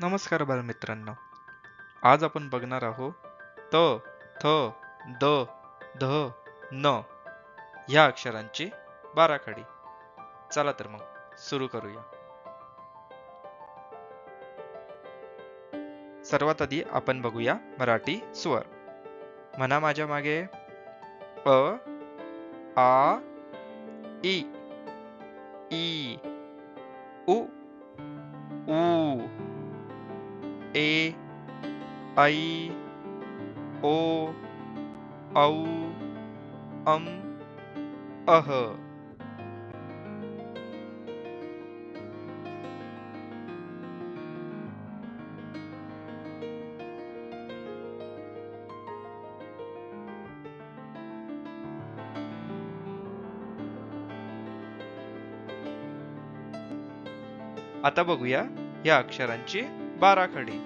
नमस्कार बालमित्रांनो. आज आपण बघणार आहोत त थ द ध न ह्या अक्षरांची बाराखडी. चला तर मग सुरू करूया. सर्वात आधी आपण बघूया मराठी स्वर. म्हणा माझ्या मागे. अ आ इ ई उ ऊ ए ऐ ओ औ अम अह. आता बघूया या अक्षरांची. बाराखडी.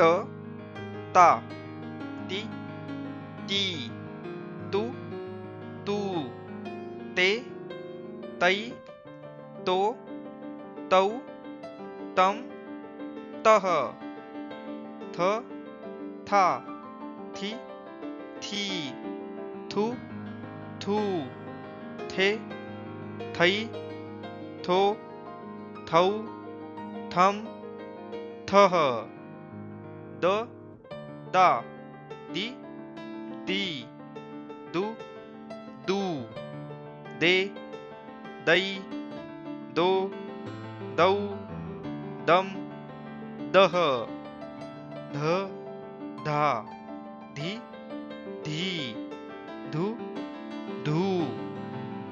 त ता ती ती तू तू ते तै तो तौ तम तह थ था थी थी थू थू थे थई थो थौ थम थह द दा दी दी दु दू दे दै दो दौ दम दह ध धा धी धी धू धू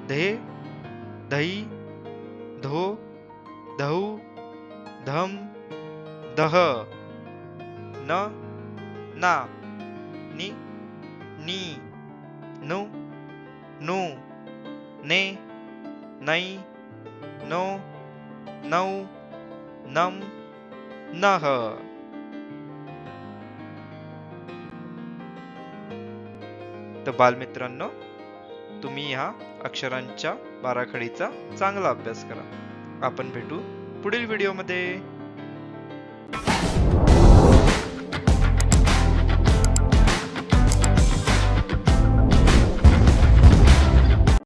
धे धै धो धौ धम दह न ना नि नी नु नु ने नै नो नौ नम नह। तर बालमित्रांनो तुम्ही ह्या अक्षरांच्या बाराखडीचा चांगला अभ्यास करा. आपण भेटू पुढील व्हिडिओमध्ये